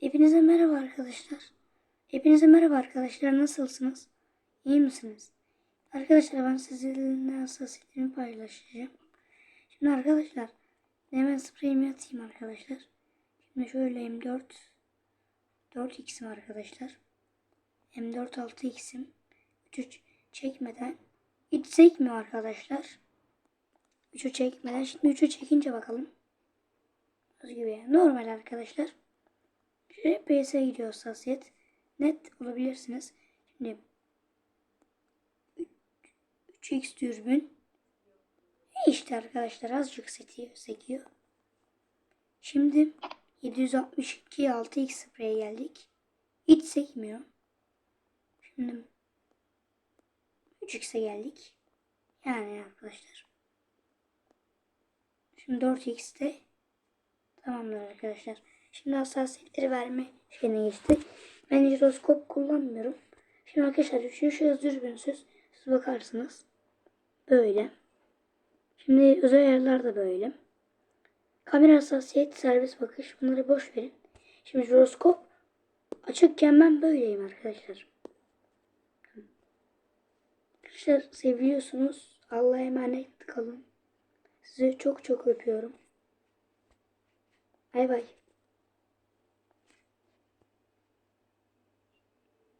Hepinize merhaba arkadaşlar. Hepinize merhaba arkadaşlar. Nasılsınız? İyi misiniz? Arkadaşlar ben sizinle hassasiyetimi paylaşacağım. Şimdi arkadaşlar hemen spreyimi atayım arkadaşlar. Şimdi şöyle M4 4x'im arkadaşlar. M4 6x'im 3 çekmeden hiç çekmiyor arkadaşlar. 3'ü çekmeden şimdi 3'ü çekince bakalım. Gibi. Normal arkadaşlar. Şöyle PS'e gidiyor hassasiyet. Net olabilirsiniz. Şimdi 3x dürbün. E işte arkadaşlar azıcık setiyor, sekiyor. Şimdi 762 6x spreye geldik. Hiç sekmiyor. Şimdi 3x'e geldik. Yani arkadaşlar. Şimdi 4x'te tamamdır arkadaşlar. Şimdi hassasiyetleri verme şeyine geçtik. Ben jiroskop kullanmıyorum. Şimdi arkadaşlar şu şahıs dürbünsüz siz bakarsınız. Böyle. Şimdi özel ayarlar da böyle. Kamera hassasiyet, servis bakış bunları boş verin. Şimdi jiroskop açıkken ben böyleyim arkadaşlar. Arkadaşlar seviyorsunuz. Allah'a emanet kalın. Sizi çok çok öpüyorum. Bay bay.